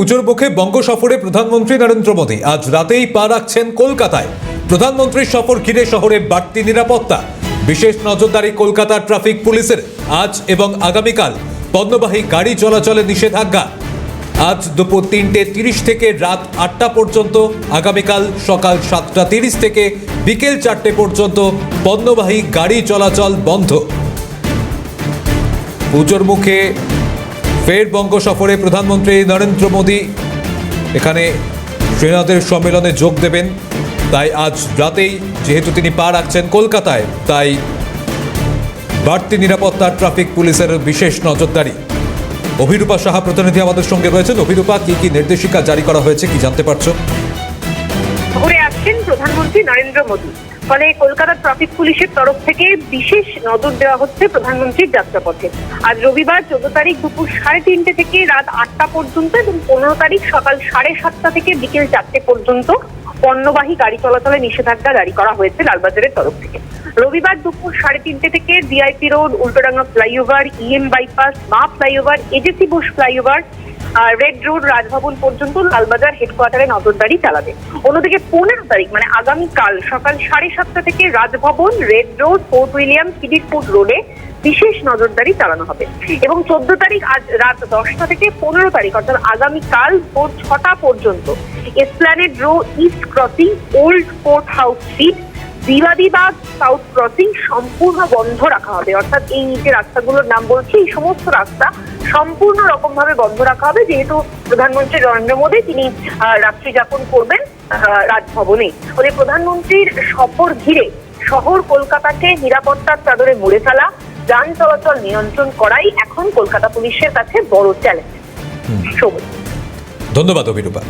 পুজোর মুখে বঙ্গ সফরে প্রধানমন্ত্রী নরেন্দ্র মোদী। আজ রাতেই পা রাখছেন কলকাতায়। প্রধানমন্ত্রীর সফর ঘিরে শহরে বাড়তি নিরাপত্তা। বিশেষ নজরদারি কলকাতার ট্রাফিক পুলিশের। আজ এবং আগামীকাল পণ্যবাহী গাড়ি চলাচলে নিষেধাজ্ঞা। আজ দুপুর তিনটে তিরিশ থেকে রাত আটটা পর্যন্ত, আগামীকাল সকাল সাতটা তিরিশ থেকে বিকেল চারটে পর্যন্ত পণ্যবাহী গাড়ি চলাচল বন্ধ। পুজোর মুখে ফের বঙ্গ সফরে প্রধানমন্ত্রী নরেন্দ্র মোদী এখানে সেনাদের সম্মেলনে যোগ দেবেন। তাই আজ রাতেই যেহেতু তিনি পা রাখছেন কলকাতায়, তাই বাড়তি নিরাপত্তা, ট্রাফিক, পুলিশের বিশেষ নজরদারি। অভিরূপা সাহা প্রতিনিধি আমাদের সঙ্গে রয়েছেন। অভিরূপা, কি কি নির্দেশিকা জারি করা হয়েছে, কি জানতে পারছ? প্রধানমন্ত্রী নরেন্দ্র মোদী। ফলে কলকাতা ট্রাফিক পুলিশের তরফ থেকে বিশেষ নজর দেওয়া হচ্ছে প্রধানমন্ত্রীর যাত্রাপথে। আজ রবিবার চোদ্দ তারিখ দুপুর সাড়ে তিনটে থেকে রাত আটটা পর্যন্ত এবং পনেরো তারিখ সকাল সাড়ে সাতটা থেকে বিকেল চারটে পর্যন্ত পণ্যবাহী গাড়ি চলাচলে নিষেধাজ্ঞা জারি করা হয়েছে লালবাজারের তরফ থেকে। রবিবার দুপুর সাড়ে তিনটে থেকে DIP Road, Ultadanga flyover EM bypass Maa flyover, AJC Bose flyover Red Road Raj Bhavan পর্যন্ত লালবাজার হেডকোয়ার্টারে নজরদারি চালাবে। অন্যদিকে পনেরো তারিখ মানে আগামীকাল সকাল সাড়ে সাতটা থেকে Raj Bhavan, Red Road, Fort William Kidderpore রোডে বিশেষ নজরদারি চালানো হবে। এবং চোদ্দ তারিখ আজ রাত দশটা থেকে পনেরো তারিখ, অর্থাৎ আগামীকাল ভোর ছটা পর্যন্ত Esplanade Row East crossing Old Court House Street Bibadibag South crossing সম্পূর্ণ বন্ধ রাখা হবে। অর্থাৎ এই যে রাস্তাগুলোর নাম বলছি এই সমস্ত রাস্তা সম্পূর্ণ রকম ভাবে বন্ধ রাখা হবে। যেহেতু প্রধানমন্ত্রী নরেন্দ্র মোদী তিনি রাত্রি যাপন করবেন রাজভবনে। ফলে প্রধানমন্ত্রীর সফর ঘিরে শহর কলকাতাকে নিরাপত্তার চাদরে মুড়ে ফেলা যান চলাচল নিয়ন্ত্রণ করাই এখন কলকাতা পুলিশের কাছে বড় চ্যালেঞ্জ ধন্যবাদ অভিরূপা।